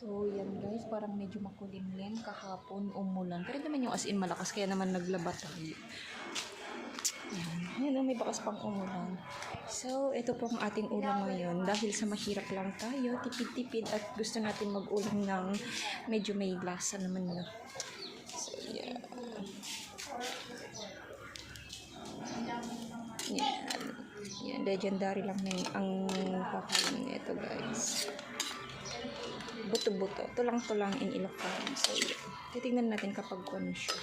So, yan guys, parang medyo makulimlim kahapon, umulan. Pero naman yung as in malakas, kaya naman naglaba tayo. Yan, yan oh, may bakas pang umulan. So, ito po ang ating ulam ngayon. Dahil sa mahirap lang tayo, tipid-tipid at gusto natin mag-ulam ng medyo may lasa naman na. So, yan. Yan. Yan, legendary lang na yung- ang kakain nito guys buto-buto. Tulang-tulang in Ilocano. So, yun. Titingnan natin kapag kuwan siya.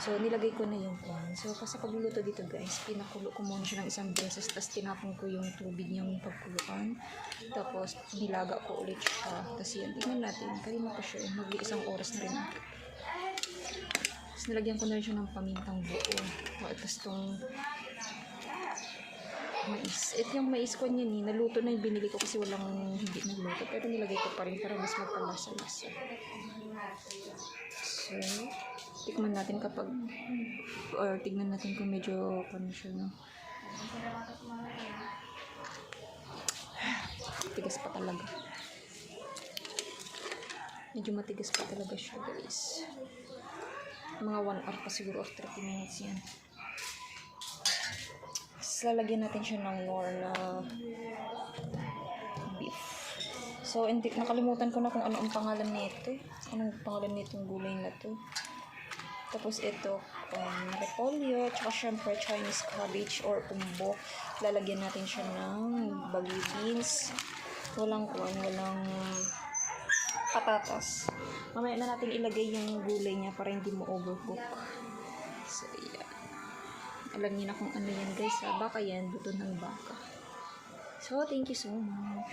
So, nilagay ko na yung kuwan. So, kasi pagluluto dito guys, pinakulo ko muna siya ng isang beses, tapos tinapon ko yung tubig niyang pagkuluan. Tapos, nilaga ko ulit siya. Tapos yan, tingnan natin. Kanina pa siya. mag isang oras na rin. Tapos, nilagyan ko na rin siya ng pamintang buo. Tapos, tong mais. Ito yung mais ko niya ni, naluto na yung binili ko kasi walang hindi nagluto. Pero nilagay ko pa rin para mas magpalasa-lasa. So, tikman natin kapag, or tignan natin kung medyo, ano siya, no? Tigas pa talaga. Medyo matigas pa talaga siya, guys. Mga 1 hour pa siguro or 30 minutes yan. Tapos lalagyan natin siya ng nor na beef. So, hindi, nakalimutan ko na kung ano ang pangalan nito. Anong pangalan nitong gulay na to. Tapos ito, um, repolyo, tsaka syempre Chinese cabbage or umbo. Lalagyan natin siya ng bagyo beans. Walang kuwan, walang patatas. Mamaya na natin ilagay yung gulay niya para hindi mo overcook. So, yeah. Niyo na kung ano yan guys ha. Baka yan, buto ng baka. So, thank you so much.